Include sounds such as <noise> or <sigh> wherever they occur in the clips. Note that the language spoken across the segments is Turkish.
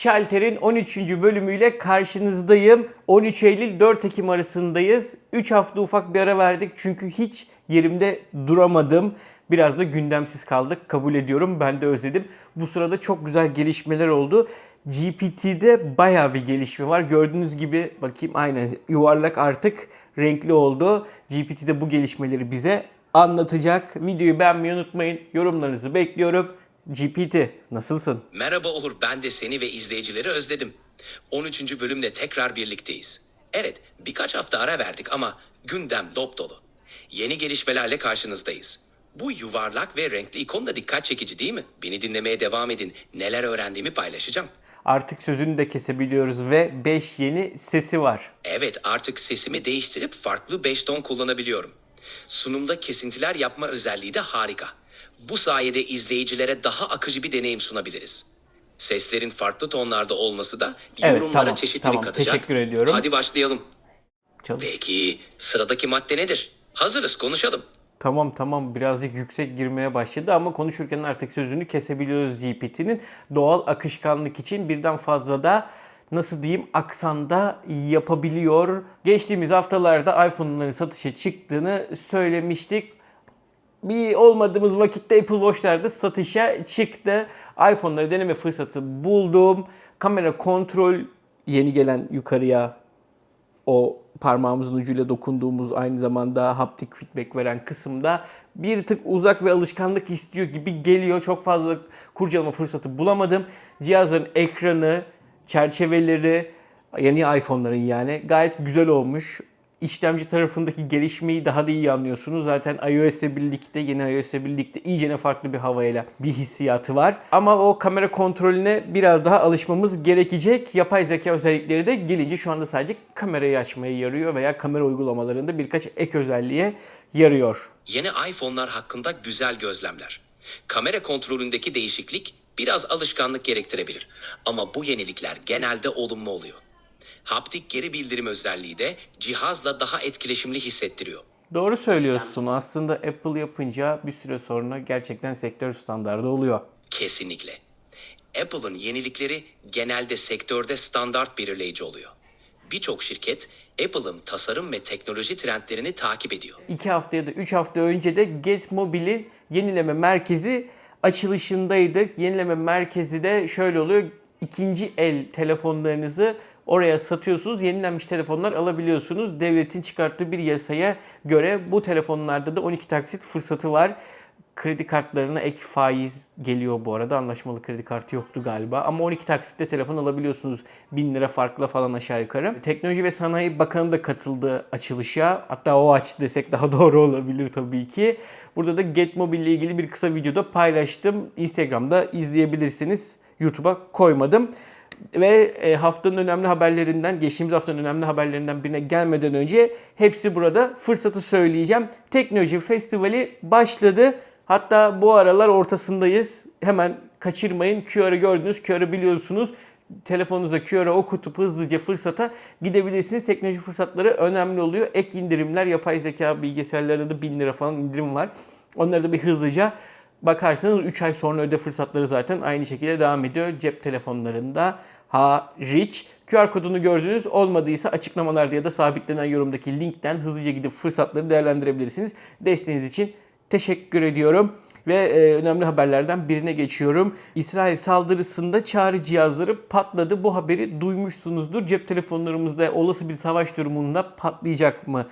Şalter'in 13. bölümüyle karşınızdayım. 13 Eylül 4 Ekim arasındayız. 3 hafta ufak bir ara verdik çünkü hiç yerimde duramadım. Biraz da gündemsiz kaldık kabul ediyorum. Ben de özledim. Bu sırada çok güzel gelişmeler oldu. GPT'de baya bir gelişme var. Gördüğünüz gibi bakayım aynen yuvarlak artık renkli oldu. GPT'de bu gelişmeleri bize anlatacak. Videoyu beğenmeyi unutmayın. Yorumlarınızı bekliyorum. GPT nasılsın? Merhaba Uğur, ben de seni ve izleyicileri özledim. 13. bölümle tekrar birlikteyiz. Evet, birkaç hafta ara verdik ama gündem dop dolu. Yeni gelişmelerle karşınızdayız. Bu yuvarlak ve renkli ikon da dikkat çekici değil mi? Beni dinlemeye devam edin. Neler öğrendiğimi paylaşacağım. Artık sözünü de kesebiliyoruz ve 5 yeni sesi var. Evet, artık sesimi değiştirip farklı 5 ton kullanabiliyorum. Sunumda kesintiler yapma özelliği de harika. Bu sayede izleyicilere daha akıcı bir deneyim sunabiliriz. Seslerin farklı tonlarda olması da Evet, yorumlara tamam, çeşitlilik tamam. katacak. Teşekkür ediyorum. Hadi başlayalım. Çalış. Peki sıradaki madde nedir? Hazırız konuşalım. Tamam tamam birazcık yüksek girmeye başladı ama konuşurken artık sözünü kesebiliyoruz GPT'nin. Doğal akışkanlık için birden fazla da nasıl diyeyim aksanda yapabiliyor. Geçtiğimiz haftalarda iPhone'ların satışa çıktığını söylemiştik. Bir olmadığımız vakitte Apple Watch'lar da satışa çıktı. iPhone'ları deneme fırsatı buldum. Kamera kontrol yeni gelen yukarıya o parmağımızın ucuyla dokunduğumuz aynı zamanda haptik feedback veren kısımda bir tık uzak ve alışkanlık istiyor gibi geliyor. Çok fazla kurcalama fırsatı bulamadım. Cihazların ekranı, çerçeveleri, yeni iPhone'ların yani gayet güzel olmuş. İşlemci tarafındaki gelişmeyi daha da iyi anlıyorsunuz. Zaten iOS'le birlikte, yeni iOS'le birlikte iyicene farklı bir havayla bir hissiyatı var. Ama o kamera kontrolüne biraz daha alışmamız gerekecek. Yapay zeka özellikleri de gelince şu anda sadece kamerayı açmaya yarıyor veya kamera uygulamalarında birkaç ek özelliğe yarıyor. Yeni iPhone'lar hakkında güzel gözlemler. Kamera kontrolündeki değişiklik biraz alışkanlık gerektirebilir. Ama bu yenilikler genelde olumlu oluyor. Haptik geri bildirim özelliği de cihazla daha etkileşimli hissettiriyor. Doğru söylüyorsun. Aslında Apple yapınca bir süre sonra gerçekten sektör standardı oluyor. Kesinlikle. Apple'ın yenilikleri genelde sektörde standart belirleyici oluyor. Birçok şirket Apple'ın tasarım ve teknoloji trendlerini takip ediyor. 2 hafta ya da 3 hafta önce de Get Mobile'in yenileme merkezi açılışındaydık. Yenileme merkezi de şöyle oluyor. İkinci el telefonlarınızı oraya satıyorsunuz. Yenilenmiş telefonlar alabiliyorsunuz. Devletin çıkarttığı bir yasaya göre bu telefonlarda da 12 taksit fırsatı var. Kredi kartlarına ek faiz geliyor bu arada. Anlaşmalı kredi kartı yoktu galiba. Ama 12 taksitte telefon alabiliyorsunuz. 1000 lira farklı falan aşağı yukarı. Teknoloji ve Sanayi Bakanı da katıldı açılışa. Hatta o aç desek daha <laughs> doğru olabilir tabii ki. Burada da Get Mobile ile ilgili bir kısa videoda paylaştım. Instagram'da izleyebilirsiniz. YouTube'a koymadım. Ve e, haftanın önemli haberlerinden, geçtiğimiz haftanın önemli haberlerinden birine gelmeden önce hepsi burada fırsatı söyleyeceğim. Teknoloji Festivali başladı. Hatta bu aralar ortasındayız. Hemen kaçırmayın. QR'ı gördünüz. QR'ı biliyorsunuz. Telefonunuzda QR'ı okutup hızlıca fırsata gidebilirsiniz. Teknoloji fırsatları önemli oluyor. Ek indirimler, yapay zeka bilgisayarlarda da 1000 lira falan indirim var. Onları da bir hızlıca bakarsanız 3 ay sonra öde fırsatları zaten aynı şekilde devam ediyor. Cep telefonlarında hariç. QR kodunu gördünüz olmadıysa açıklamalarda ya da sabitlenen yorumdaki linkten hızlıca gidip fırsatları değerlendirebilirsiniz. Desteğiniz için teşekkür ediyorum. Ve e, önemli haberlerden birine geçiyorum. İsrail saldırısında çağrı cihazları patladı. Bu haberi duymuşsunuzdur. Cep telefonlarımızda olası bir savaş durumunda patlayacak mı?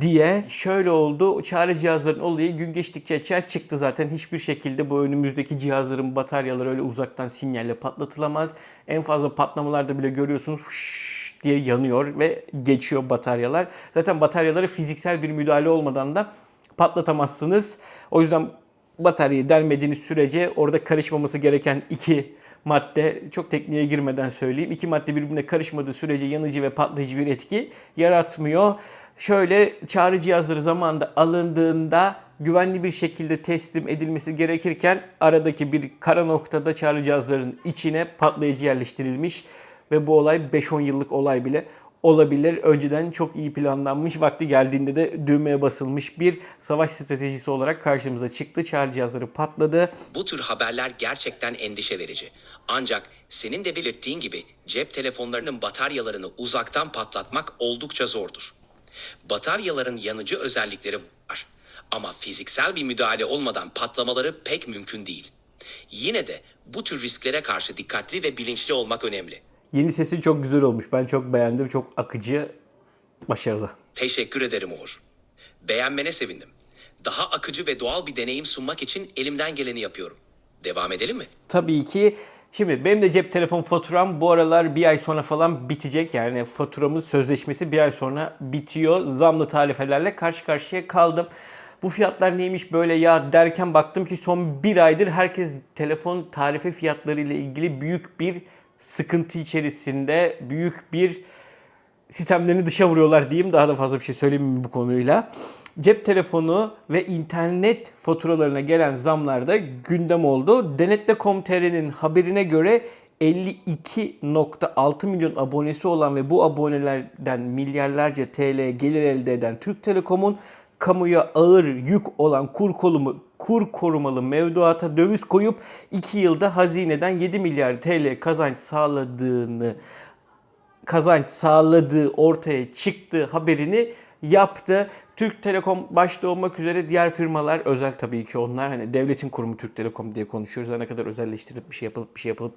Diye şöyle oldu. Çağrı cihazların olayı gün geçtikçe açığa çıktı zaten. Hiçbir şekilde bu önümüzdeki cihazların bataryaları öyle uzaktan sinyalle patlatılamaz. En fazla patlamalarda bile görüyorsunuz diye yanıyor ve geçiyor bataryalar. Zaten bataryaları fiziksel bir müdahale olmadan da patlatamazsınız. O yüzden bataryayı delmediğiniz sürece orada karışmaması gereken iki madde çok tekniğe girmeden söyleyeyim. İki madde birbirine karışmadığı sürece yanıcı ve patlayıcı bir etki yaratmıyor. Şöyle çağrı cihazları zamanında alındığında güvenli bir şekilde teslim edilmesi gerekirken aradaki bir kara noktada çağrı cihazların içine patlayıcı yerleştirilmiş ve bu olay 5-10 yıllık olay bile olabilir. Önceden çok iyi planlanmış, vakti geldiğinde de düğmeye basılmış bir savaş stratejisi olarak karşımıza çıktı. Çağrı cihazları patladı. Bu tür haberler gerçekten endişe verici. Ancak senin de belirttiğin gibi cep telefonlarının bataryalarını uzaktan patlatmak oldukça zordur. Bataryaların yanıcı özellikleri var ama fiziksel bir müdahale olmadan patlamaları pek mümkün değil. Yine de bu tür risklere karşı dikkatli ve bilinçli olmak önemli. Yeni sesi çok güzel olmuş. Ben çok beğendim. Çok akıcı, başarılı. Teşekkür ederim Uğur. Beğenmene sevindim. Daha akıcı ve doğal bir deneyim sunmak için elimden geleni yapıyorum. Devam edelim mi? Tabii ki Şimdi benim de cep telefon faturam bu aralar bir ay sonra falan bitecek. Yani faturamın sözleşmesi bir ay sonra bitiyor. Zamlı tarifelerle karşı karşıya kaldım. Bu fiyatlar neymiş böyle ya derken baktım ki son bir aydır herkes telefon tarife fiyatları ile ilgili büyük bir sıkıntı içerisinde. Büyük bir sistemlerini dışa vuruyorlar diyeyim. Daha da fazla bir şey söyleyeyim bu konuyla. Cep telefonu ve internet faturalarına gelen zamlar da gündem oldu. Denetle.com.tr'nin haberine göre 52.6 milyon abonesi olan ve bu abonelerden milyarlarca TL gelir elde eden Türk Telekom'un kamuya ağır yük olan kur korumu kur korumalı mevduata döviz koyup 2 yılda hazineden 7 milyar TL kazanç sağladığını kazanç sağladığı ortaya çıktı haberini yaptı. Türk Telekom başta olmak üzere diğer firmalar özel tabii ki onlar hani devletin kurumu Türk Telekom diye konuşuyoruz. Ne kadar özelleştirilip bir şey yapılıp bir şey yapılıp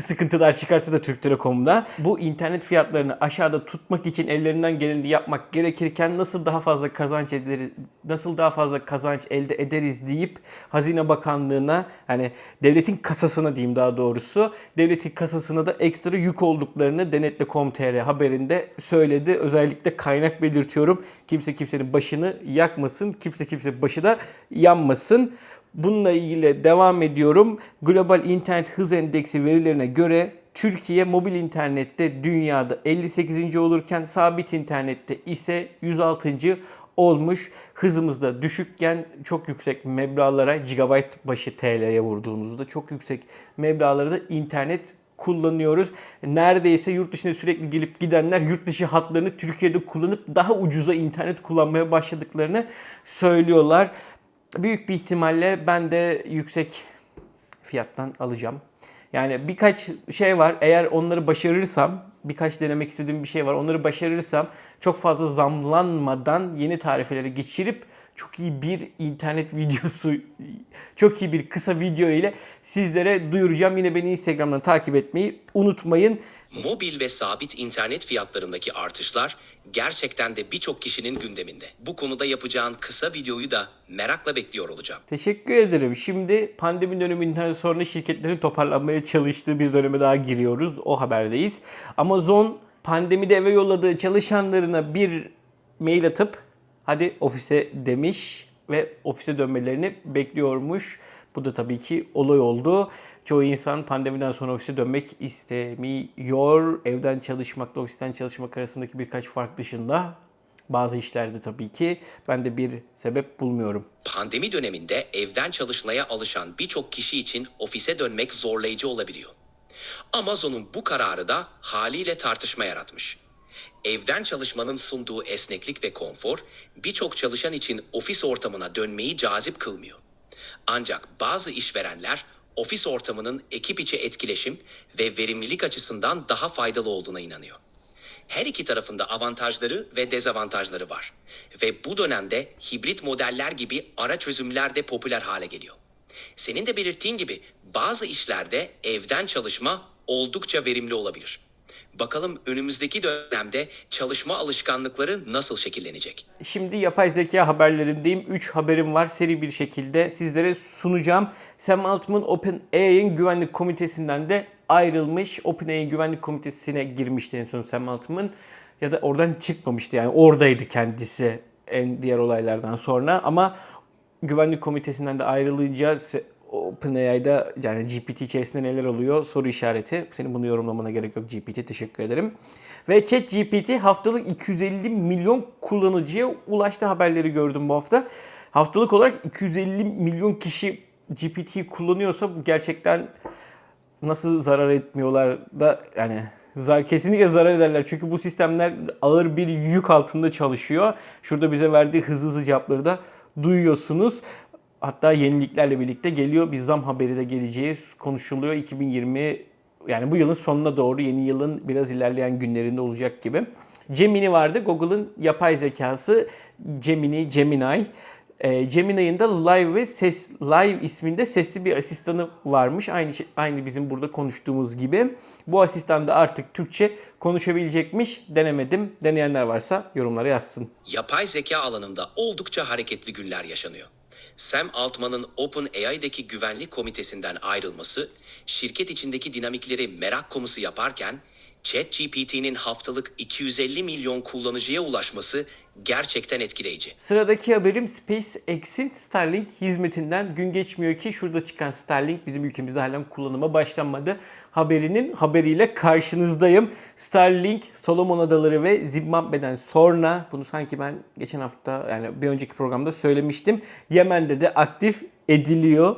sıkıntılar çıkarsa da Türk Telekom'da bu internet fiyatlarını aşağıda tutmak için ellerinden geleni yapmak gerekirken nasıl daha fazla kazanç ederiz, nasıl daha fazla kazanç elde ederiz deyip Hazine Bakanlığı'na hani devletin kasasına diyeyim daha doğrusu devletin kasasına da ekstra yük olduklarını Denetle.com.tr haberinde söyledi. Özellikle kaynak belirtiyorum. Kimse kimsenin başını yakmasın. Kimse kimse başı da yanmasın. Bununla ilgili devam ediyorum. Global İnternet Hız Endeksi verilerine göre Türkiye mobil internette dünyada 58. olurken sabit internette ise 106. olmuş. Hızımız da düşükken çok yüksek meblağlara gigabyte başı TL'ye vurduğumuzda çok yüksek meblağlara da internet kullanıyoruz. Neredeyse yurt dışına sürekli gelip gidenler yurt dışı hatlarını Türkiye'de kullanıp daha ucuza internet kullanmaya başladıklarını söylüyorlar. Büyük bir ihtimalle ben de yüksek fiyattan alacağım. Yani birkaç şey var. Eğer onları başarırsam, birkaç denemek istediğim bir şey var. Onları başarırsam çok fazla zamlanmadan yeni tarifelere geçirip çok iyi bir internet videosu, çok iyi bir kısa video ile sizlere duyuracağım. Yine beni Instagram'dan takip etmeyi unutmayın. Mobil ve sabit internet fiyatlarındaki artışlar gerçekten de birçok kişinin gündeminde. Bu konuda yapacağın kısa videoyu da merakla bekliyor olacağım. Teşekkür ederim. Şimdi pandemi döneminden sonra şirketlerin toparlanmaya çalıştığı bir döneme daha giriyoruz. O haberdeyiz. Amazon pandemide eve yolladığı çalışanlarına bir mail atıp hadi ofise demiş ve ofise dönmelerini bekliyormuş. Bu da tabii ki olay oldu. Çoğu insan pandemiden sonra ofise dönmek istemiyor. Evden çalışmakla ofisten çalışmak arasındaki birkaç fark dışında bazı işlerde tabii ki ben de bir sebep bulmuyorum. Pandemi döneminde evden çalışmaya alışan birçok kişi için ofise dönmek zorlayıcı olabiliyor. Amazon'un bu kararı da haliyle tartışma yaratmış. Evden çalışmanın sunduğu esneklik ve konfor birçok çalışan için ofis ortamına dönmeyi cazip kılmıyor. Ancak bazı işverenler ofis ortamının ekip içi etkileşim ve verimlilik açısından daha faydalı olduğuna inanıyor. Her iki tarafında avantajları ve dezavantajları var. Ve bu dönemde hibrit modeller gibi ara çözümler de popüler hale geliyor. Senin de belirttiğin gibi bazı işlerde evden çalışma oldukça verimli olabilir. Bakalım önümüzdeki dönemde çalışma alışkanlıkları nasıl şekillenecek? Şimdi yapay zeka haberlerindeyim. 3 haberim var seri bir şekilde sizlere sunacağım. Sam Altman OpenAI'nin güvenlik komitesinden de ayrılmış. OpenAI güvenlik komitesine girmişti en son Sam Altman. Ya da oradan çıkmamıştı yani oradaydı kendisi en diğer olaylardan sonra. Ama güvenlik komitesinden de ayrılınca OpenAI'da yani GPT içerisinde neler oluyor soru işareti. Senin bunu yorumlamana gerek yok GPT. Teşekkür ederim. Ve ChatGPT haftalık 250 milyon kullanıcıya ulaştı haberleri gördüm bu hafta. Haftalık olarak 250 milyon kişi GPT kullanıyorsa bu gerçekten nasıl zarar etmiyorlar da yani Zar, kesinlikle zarar ederler. Çünkü bu sistemler ağır bir yük altında çalışıyor. Şurada bize verdiği hızlı hızlı cevapları da duyuyorsunuz. Hatta yeniliklerle birlikte geliyor. Bir zam haberi de geleceği konuşuluyor. 2020 yani bu yılın sonuna doğru yeni yılın biraz ilerleyen günlerinde olacak gibi. Gemini vardı. Google'ın yapay zekası Gemini, Gemini. E, Gemini'nin de Live ve ses Live isminde sesli bir asistanı varmış. Aynı şey- aynı bizim burada konuştuğumuz gibi. Bu asistan da artık Türkçe konuşabilecekmiş. Denemedim. Deneyenler varsa yorumlara yazsın. Yapay zeka alanında oldukça hareketli günler yaşanıyor. Sam Altman'ın OpenAI'deki güvenlik komitesinden ayrılması, şirket içindeki dinamikleri merak konusu yaparken, ChatGPT'nin haftalık 250 milyon kullanıcıya ulaşması gerçekten etkileyici. Sıradaki haberim SpaceX'in Starlink hizmetinden gün geçmiyor ki şurada çıkan Starlink bizim ülkemizde halen kullanıma başlanmadı. Haberinin haberiyle karşınızdayım. Starlink, Solomon Adaları ve Zimbabwe'den sonra bunu sanki ben geçen hafta yani bir önceki programda söylemiştim. Yemen'de de aktif ediliyor.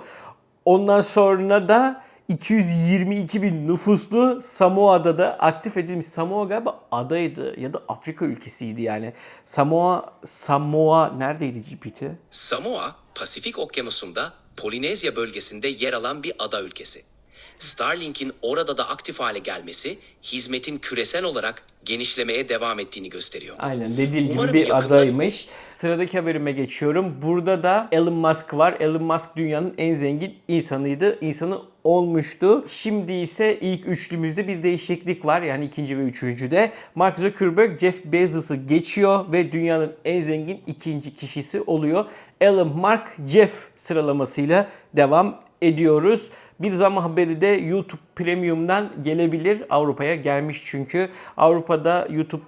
Ondan sonra da 222 bin nüfuslu Samoa'da da aktif edilmiş. Samoa galiba adaydı ya da Afrika ülkesiydi yani. Samoa, Samoa neredeydi GPT? Samoa, Pasifik Okyanusu'nda Polinezya bölgesinde yer alan bir ada ülkesi. Starlink'in orada da aktif hale gelmesi, hizmetin küresel olarak genişlemeye devam ettiğini gösteriyor. Aynen dediğim gibi Umarım bir yakında- adaymış. Sıradaki haberime geçiyorum. Burada da Elon Musk var. Elon Musk dünyanın en zengin insanıydı. İnsanı olmuştu. Şimdi ise ilk üçlümüzde bir değişiklik var. Yani ikinci ve üçüncüde. Mark Zuckerberg Jeff Bezos'u geçiyor ve dünyanın en zengin ikinci kişisi oluyor. Elon Musk Jeff sıralamasıyla devam ediyoruz. Bir zam haberi de YouTube Premium'dan gelebilir. Avrupa'ya gelmiş çünkü. Avrupa'da YouTube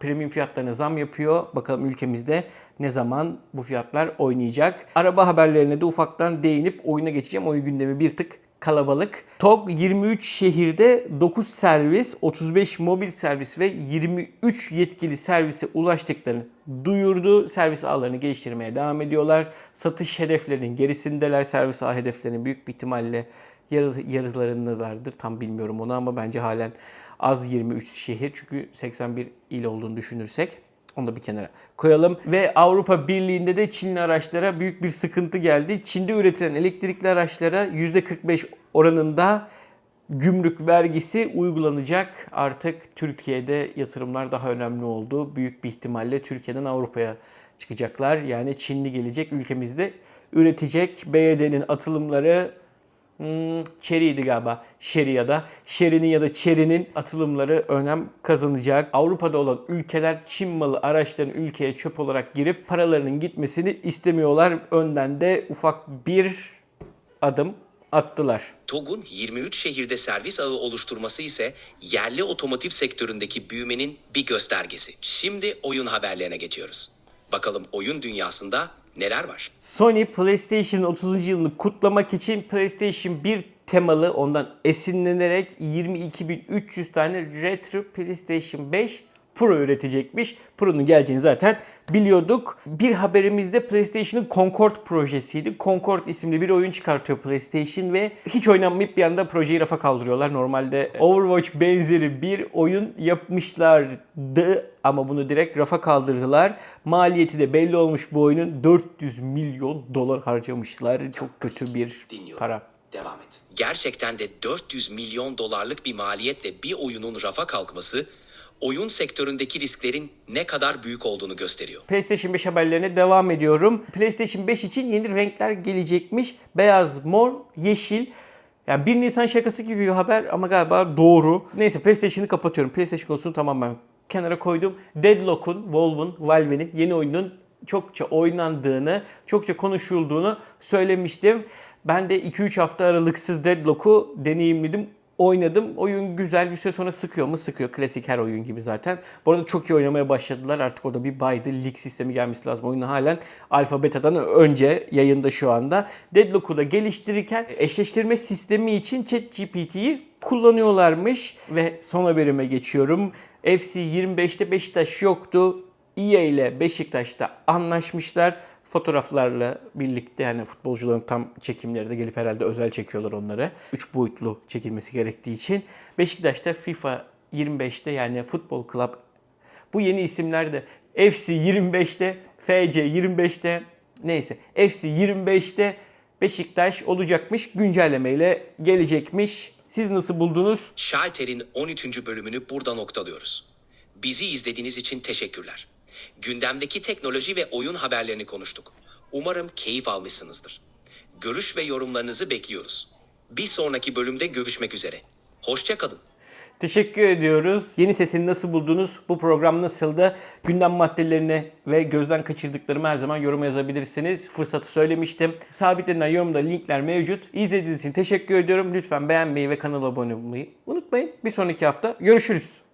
premium fiyatlarına zam yapıyor. Bakalım ülkemizde ne zaman bu fiyatlar oynayacak. Araba haberlerine de ufaktan değinip oyuna geçeceğim. Oyun gündemi bir tık kalabalık. TOG 23 şehirde 9 servis, 35 mobil servis ve 23 yetkili servise ulaştıklarını duyurdu. Servis ağlarını geliştirmeye devam ediyorlar. Satış hedeflerinin gerisindeler. Servis ağ hedeflerinin büyük bir ihtimalle yarı, yarılarındalardır. Tam bilmiyorum onu ama bence halen az 23 şehir. Çünkü 81 il olduğunu düşünürsek. Onu da bir kenara koyalım. Ve Avrupa Birliği'nde de Çinli araçlara büyük bir sıkıntı geldi. Çin'de üretilen elektrikli araçlara %45 oranında gümrük vergisi uygulanacak. Artık Türkiye'de yatırımlar daha önemli oldu. Büyük bir ihtimalle Türkiye'den Avrupa'ya çıkacaklar. Yani Çinli gelecek ülkemizde üretecek. BYD'nin atılımları Hmm, Chery'ydi galiba. Sherry ya da Sherry'nin ya da Chery'nin atılımları önem kazanacak. Avrupa'da olan ülkeler Çin malı araçların ülkeye çöp olarak girip paralarının gitmesini istemiyorlar. Önden de ufak bir adım attılar. TOG'un 23 şehirde servis ağı oluşturması ise yerli otomotiv sektöründeki büyümenin bir göstergesi. Şimdi oyun haberlerine geçiyoruz. Bakalım oyun dünyasında neler var? Sony PlayStation'ın 30. yılını kutlamak için PlayStation 1 temalı ondan esinlenerek 22.300 tane retro PlayStation 5 Pro üretecekmiş. Pro'nun geleceğini zaten biliyorduk. Bir haberimizde PlayStation'ın Concord projesiydi. Concord isimli bir oyun çıkartıyor PlayStation ve hiç oynanmayıp bir anda projeyi rafa kaldırıyorlar. Normalde Overwatch benzeri bir oyun yapmışlardı ama bunu direkt rafa kaldırdılar. Maliyeti de belli olmuş bu oyunun 400 milyon dolar harcamışlar. Çok kötü bir para. Devam et. Gerçekten de 400 milyon dolarlık bir maliyetle bir oyunun rafa kalkması oyun sektöründeki risklerin ne kadar büyük olduğunu gösteriyor. PlayStation 5 haberlerine devam ediyorum. PlayStation 5 için yeni renkler gelecekmiş. Beyaz, mor, yeşil. Yani 1 Nisan şakası gibi bir haber ama galiba doğru. Neyse PlayStation'ı kapatıyorum. PlayStation konusunu tamamen kenara koydum. Deadlock'un, Valve'ın, Valve'nin yeni oyunun çokça oynandığını, çokça konuşulduğunu söylemiştim. Ben de 2-3 hafta aralıksız Deadlock'u deneyimledim oynadım. Oyun güzel bir süre sonra sıkıyor mu? Sıkıyor. Klasik her oyun gibi zaten. Bu arada çok iyi oynamaya başladılar. Artık o da bir baydı. Lig sistemi gelmesi lazım. Oyunu halen alfa beta'dan önce yayında şu anda. Deadlock'u da geliştirirken eşleştirme sistemi için ChatGPT'yi kullanıyorlarmış. Ve son haberime geçiyorum. FC 25'te Beşiktaş yoktu. EA ile Beşiktaş'ta anlaşmışlar. Fotoğraflarla birlikte yani futbolcuların tam çekimleri de gelip herhalde özel çekiyorlar onları. 3 boyutlu çekilmesi gerektiği için. Beşiktaş'ta FIFA 25'te yani Futbol Club bu yeni isimler de FC 25'te, FC 25'te neyse FC 25'te Beşiktaş olacakmış. Güncellemeyle gelecekmiş. Siz nasıl buldunuz? Şalter'in 13. bölümünü burada noktalıyoruz. Bizi izlediğiniz için teşekkürler. Gündemdeki teknoloji ve oyun haberlerini konuştuk. Umarım keyif almışsınızdır. Görüş ve yorumlarınızı bekliyoruz. Bir sonraki bölümde görüşmek üzere. Hoşçakalın. Teşekkür ediyoruz. Yeni sesini nasıl buldunuz? Bu program nasıldı? Gündem maddelerini ve gözden kaçırdıklarımı her zaman yoruma yazabilirsiniz. Fırsatı söylemiştim. Sabitlenen yorumda linkler mevcut. İzlediğiniz için teşekkür ediyorum. Lütfen beğenmeyi ve kanala abone olmayı unutmayın. Bir sonraki hafta görüşürüz.